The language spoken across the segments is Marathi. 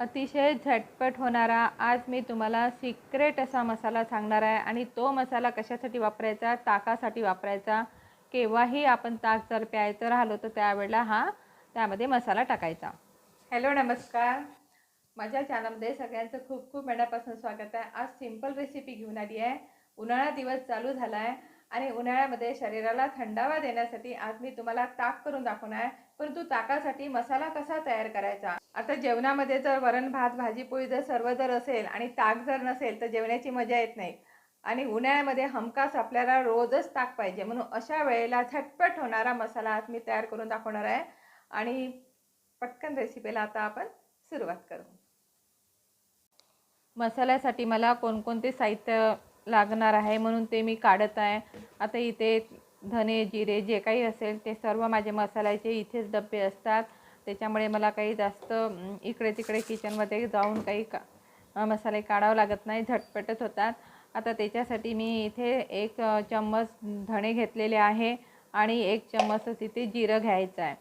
अतिशय झटपट होणारा आज मी तुम्हाला सिक्रेट असा मसाला सांगणार आहे आणि तो मसाला कशासाठी वापरायचा ताकासाठी वापरायचा केव्हाही आपण ताक जर प्यायचं राहिलो तर त्यावेळेला हा त्यामध्ये मसाला टाकायचा. हॅलो नमस्कार. माझ्या चॅनलमध्ये सगळ्यांचं खूप खूप मनापासून स्वागत आहे. आज सिंपल रेसिपी घेऊन आली आहे. उन्हाळा दिवस चालू झाला आहे आणि उन्हाळ्यामध्ये शरीराला थंडावा देण्यासाठी आज मी तुम्हाला ताक करून दाखवणार आहे. परंतु ताकासाठी मसाला कसा तयार करायचा? आता जेवणामध्ये जर वरण भात भाजी पोळी जर सर्व जर असेल आणि ताक जर नसेल तर जेवणाची मजा येत नाही. आणि उन्हाळ्यामध्ये हमखास आपल्याला रोजच ताक पाहिजे. म्हणून अशा वेळेला झटपट होणारा मसाला आज मी तयार करून दाखवणार आहे. आणि पटकन रेसिपीला आता आपण सुरुवात करू. मसाल्यासाठी मला कोणकोणते साहित्य लागणार आहे म्हणून ते मी काढत आहे. आता इथे धने जिरे जे काही असेल ते सर्व माझे मसाल्याचे इथेच डबे असतात. त्याच्यामुळे मला काही जास्त इकडे तिकडे किचनमध्ये जाऊन काही का मसाले काढावं लागत नाही झटपटच होतात. आता त्याच्यासाठी मी इथे एक चम्मच धणे घेतलेले आहे आणि एक चम्मचच इथे जिरं घ्यायचं आहे.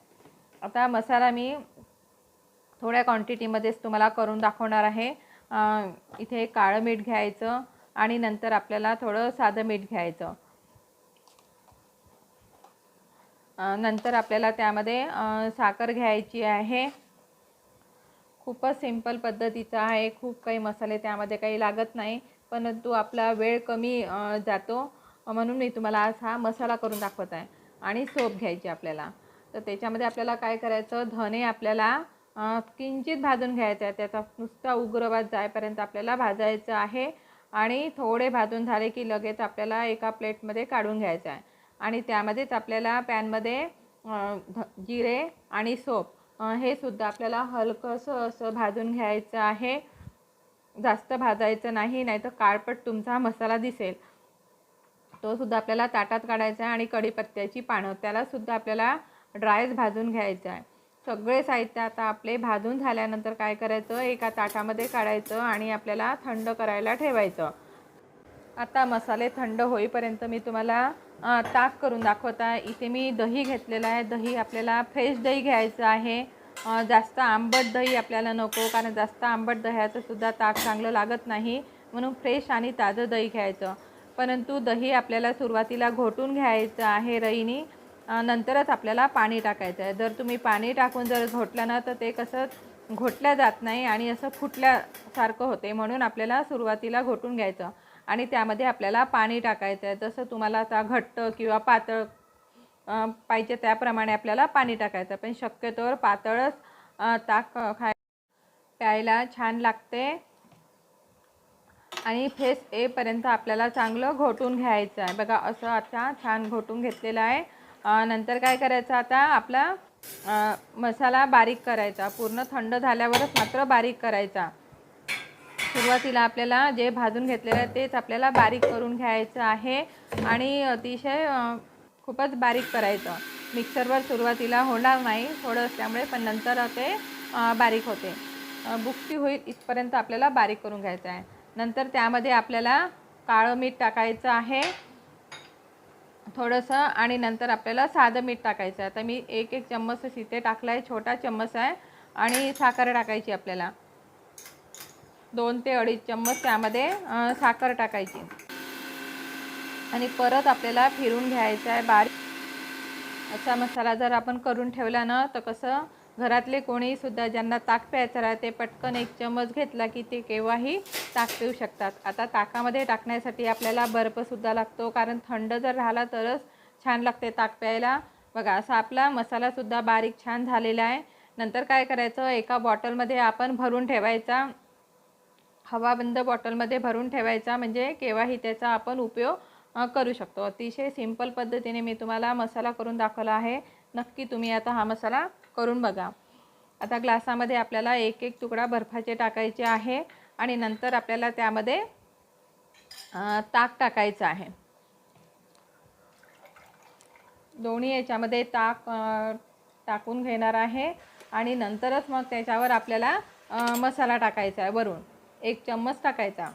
आता मसाला मी थोड्या क्वांटिटीमध्येच तुम्हाला करून दाखवणार आहे. इथे काळं मीठ घ्यायचं आणि नंतर आपल्याला थोडं साधं मीठ घ्यायचं. नंतर आपल्याला त्यामध्ये साखर घ्यायची आहे. खूपच सिंपल पद्धतीचं आहे. खूप काही मसाले त्यामध्ये काही लागत नाही परंतु आपला वेळ कमी जातो. म्हणून मी तुम्हाला आज हा मसाला करून दाखवत आहे आणि सोप घ्यायची आपल्याला. तर त्याच्यामध्ये आपल्याला काय करायचं? धने आपल्याला किंचित भाजून घ्यायचं आहे. त्याचा नुसता उग्रवाद जायपर्यंत आपल्याला भाजायचं आहे आणि थोडे भाजून झाले की लगेच आपल्याला एका प्लेटमध्ये काढून घ्यायचं आहे. आणि त्यामध्येच आपल्याला पॅनमध्ये ध- जिरे आणि सोप हे सुद्धा आपल्याला हलकंसं असं भाजून घ्यायचं आहे. जास्त भाजायचं नाही नाहीतर काळपट तुमचा मसाला दिसेल. तो सुद्धा आपल्याला ताटात काढायचा आहे आणि कढीपत्त्याची पानं त्यालासुद्धा आपल्याला ड्रायच भाजून घ्यायचं आहे. सगळे साहित्य आता आपले भाजून झाल्यानंतर काय करायचं? एका ताटामध्ये काढायचं आणि आपल्याला थंड करायला ठेवायचं. आता मसाले थंड होईपर्यंत मी तुम्हाला ताक करून दाखवत. आहे इथे मी दही घेतलेलं आहे. दही आपल्याला फ्रेश दही घ्यायचं आहे. जास्त आंबट दही आपल्याला नको कारण जास्त आंबट दह्याचं सुद्धा ताक चांगलं लागत नाही. म्हणून फ्रेश आणि ताजं दही घ्यायचं. परंतु दही आपल्याला सुरुवातीला घोटून घ्यायचं आहे रईनी. नंतरच आपल्याला पाणी टाकायचं आहे. जर तुम्ही पाणी टाकून जर घोटलं ना तर ते कसं घोटल्या जात नाही आणि असं फुटल्यासारखं होते. म्हणून आपल्याला सुरुवातीला घोटून घ्यायचं. आणि त्यामध्ये आपल्याला पाणी टाकायचं आहे. जसं तुम्हाला आता घट्ट किंवा पातळ पाहिजे त्याप्रमाणे आपल्याला पाणी टाकायचं पण शक्यतोवर पातळच ताक खाय प्यायला छान लागते. आणि फेस येपर्यंत आपल्याला चांगलं घोटून घ्यायचं आहे. बघा असं आता छान घोटून घेतलेलं आहे. नंतर काय करायचं आता? आपला मसाला बारीक करायचा. पूर्ण थंड झाल्यावरच मात्र बारीक करायचा. सुरुवातीला आपल्याला जे भाजून घेतलेलं आहे तेच आपल्याला बारीक करून घ्यायचं आहे. आणि अतिशय खूपच बारीक करायचं. मिक्सरवर सुरुवातीला होणार नाही थोडं असल्यामुळे पण नंतर ते बारीक होते. बुकटी होईल इथपर्यंत आपल्याला बारीक करून घ्यायचं आहे. नंतर त्यामध्ये आपल्याला काळं मीठ टाकायचं आहे. थोडंसं आणि नंतर आपल्याला साधं मीठ टाकायचं आहे. तर मी एक एक चम्मच इथे टाकला आहे छोटा चम्मच आहे. आणि साखर टाकायची आपल्याला. दोन ते अडीच चम्मच त्यामध्ये साखर टाकायची. आणि परत आपल्याला फिरून घ्यायचं आहे बारीक. असा मसाला जर आपण करून ठेवला ना तर कसं घरातले कोणीसुद्धा ज्यांना ताक प्यायचं राहते पटकन एक चम्मच घेतला की ते केव्हाही ताक पिऊ शकतात. आता ताकामध्ये टाकण्यासाठी आपल्याला बर्फसुद्धा लागतो कारण थंड जर राहिला तरच छान लागते ताक प्यायला. बघा असा आपला मसालासुद्धा बारीक छान झालेला आहे. नंतर काय करायचं एका बॉटलमध्ये आपण भरून ठेवायचा. हवाबंद बॉटलमध्ये भरून ठेवायचा म्हणजे केव्हाही त्याचा आपण उपयोग करू शकतो. अतिशय सिंपल पद्धतीने मी तुम्हाला मसाला करून दाखवला आहे. नक्की तुम्ही आता हा मसाला करून बघा. आता ग्लासामध्ये आपल्याला एक एक तुकडा बर्फाचे टाकायचे आहे आणि नंतर आपल्याला त्यामध्ये ताक टाकायचं आहे. दोन्ही याच्यामध्ये ताक टाकून घेणार आहे आणि नंतरच मग त्याच्यावर आपल्याला मसाला टाकायचा आहे वरून. एक चम्मच टाकायचा.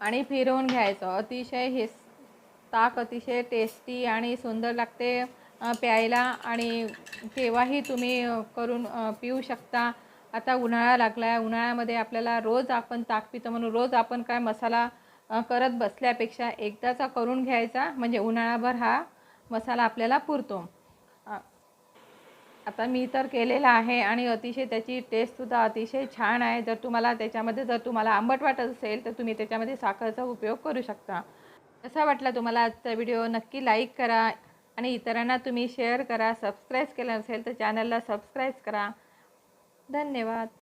आणि फिरवून घ्यायचं. अतिशय हे ताक अतिशय टेस्टी आणि सुंदर लागते प्यायला. आणि केव्हाही तुम्ही करून पिऊ शकता. आता उन्हाळा लागला आहे उन्हाळ्यामध्ये आपल्याला रोज आपण ताक पितो म्हणून रोज आपण काय मसाला करत बसल्यापेक्षा एकदाचा करून घ्यायचा. म्हणजे उन्हाळाभर हा मसाला आपल्याला पुरतो. आता मी तर केलेला आहे आणि अतिशय त्याची टेस्टसुद्धा अतिशय छान आहे. जर तुम्हाला त्याच्यामध्ये जर तुम्हाला आंबट वाटत असेल तर तुम्ही त्याच्यामध्ये साखरचा उपयोग करू शकता. कसा वाटला तुम्हाला आजचा व्हिडिओ नक्की लाईक करा आणि इतरांना तुम्ही शेअर करा. सबस्क्राईब केलं नसेल तर चॅनलला सबस्क्राईब करा. धन्यवाद.